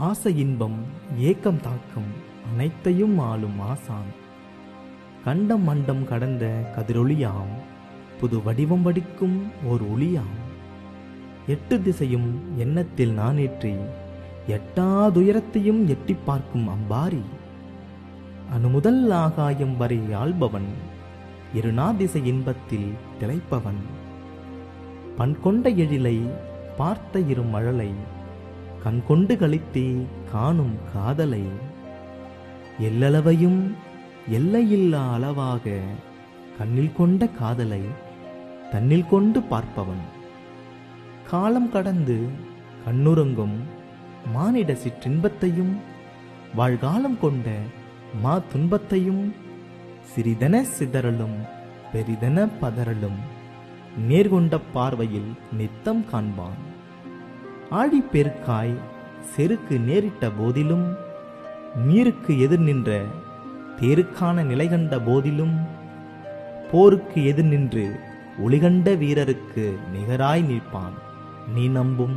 ஆசை இன்பம் ஏக்கம் தாக்கம் அனைத்தையும் ஆளும் ஆசான். கண்டம் மண்டம் கடந்த கதிரொளியாம் புது வடிவம் வடிக்கும் ஓர் ஒளியாம். எட்டு திசையும் எண்ணத்தில் நானேற்றி எட்டாதுயரத்தையும் எட்டிப் பார்க்கும் அம்பாரி. அணுமுதல் ஆகாயம் வரை ஆள்பவன் இருநாதிசை இன்பத்தில் திளைப்பவன். பண்கொண்ட எழிலை பார்த்த இரு மழலை கண் கொண்டு காணும் காதலை எல்லளவையும் எல்லையில்லா அளவாக கண்ணில் கொண்ட காதலை தன்னில் கொண்டு பார்ப்பவன். காலம் கடந்து கண்ணுறங்கும் மானிட சிற்றின்பத்தையும் வாழ்காலம் கொண்ட மா துன்பத்தையும் சிறிதென சிதறலும் பெரிதென பதறலும். நேர்கொண்ட பார்வையில் நித்தம் காண்பான். ஆழிப்பெருக்காய் செருக்கு நேரிட்ட போதிலும் நீருக்கு எதிர் நின்ற தேருக்கான நிலை கண்ட போதிலும் போருக்கு எதிர் நின்று ஒளிகண்ட வீரருக்கு நிகராய் நிற்பான். நீ நம்பும்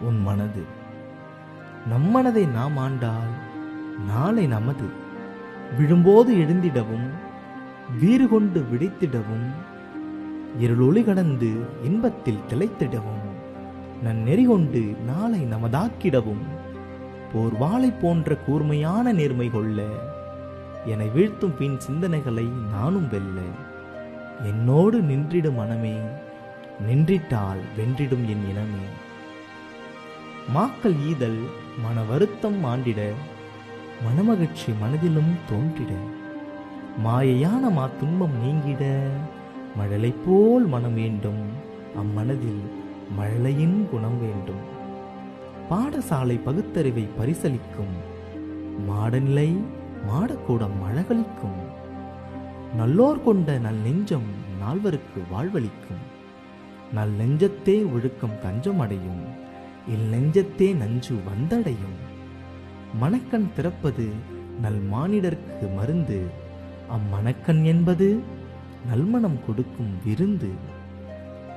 உன் மனது. நம் மனதை நாம் ஆண்டால் நாளை நமது. விழும்போது எழுந்திடவும் வீறு கொண்டு விடைத்திடவும் இருளொளி கடந்து இன்பத்தில் திளைத்திடவும். நன்னெறி கொண்டு நாளை நமதாக்கிடவும். போர்வாளை போன்ற கூர்மையான நேர்மை கொள்ள என்னை வீழ்த்தும் பின் சிந்தனைகளை நானும் வெல்ல. என்னோடு நின்றிடும் மனமே நின்றிட்டால் வென்றிடும் என் இனமே. மாக்கள் ஈதல் மன வருத்தம் ஆண்டிட மனமகிழ்ச்சி மனதிலும் தோன்றிட. மாயையான மா துன்பம் நீங்கிட மழலை போல் மனம் வேண்டும் அம்மனதில் மழலையின் குணம் வேண்டும். பாடசாலை பகுத்தறிவை பரிசளிக்கும். மாடநிலை மாடக்கூடம் மழகளிக்கும் நல்லோர் கொண்ட நல் நெஞ்சம் நால்வருக்கு வாழ்வளிக்கும். நல் நெஞ்சத்தே ஒழுக்கம் தஞ்சம் அடையும் இல் நெஞ்சத்தே நஞ்சு வந்தடையும். மணக்கண் திறப்பது நல் மானிடர்க்கு மருந்து. அம்மணக்கண் என்பது நல்மணம் கொடுக்கும் விருந்து.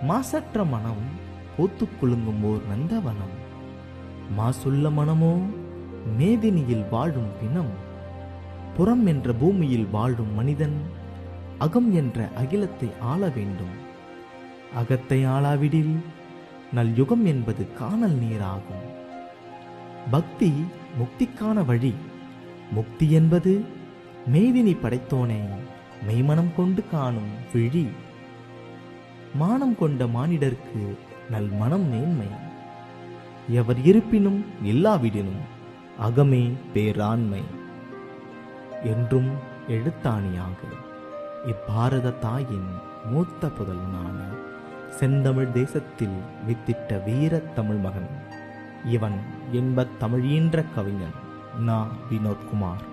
மாசற்ற மனம் பூத்துக் குலுங்கும் ஓர் நந்தவனம். மாசுள்ள மனமோ? மேதினியில் வாழும் பிணம். புறம் என்ற பூமியில் வாழும் மனிதன். அகம் என்ற அகிலத்தை ஆள வேண்டும். அகத்தை ஆளாவிடில் நல் யுகம் என்பது காணல் நீராகும். பக்தி முக்திக்கான வழி. முக்தி என்பது மேதினி படைத்தோனே மெய்மனம் கொண்டு காணும் விழி. மானம் கொண்ட மானிடர்க்கு நல் மனம் மேன்மை. எவர் இருப்பினும் இல்லாவிடினும் அகமே பேராண்மை. என்றும் எழுத்தாணியாக இப்பாரத தாயின் மூத்த புதல்வனான செந்தமிழ் தேசத்தில் வித்திட்ட வீரத் தமிழ் மகன் இவன் என்ப தமிழீன்ற கவிஞன் நா. வினோத்குமார்.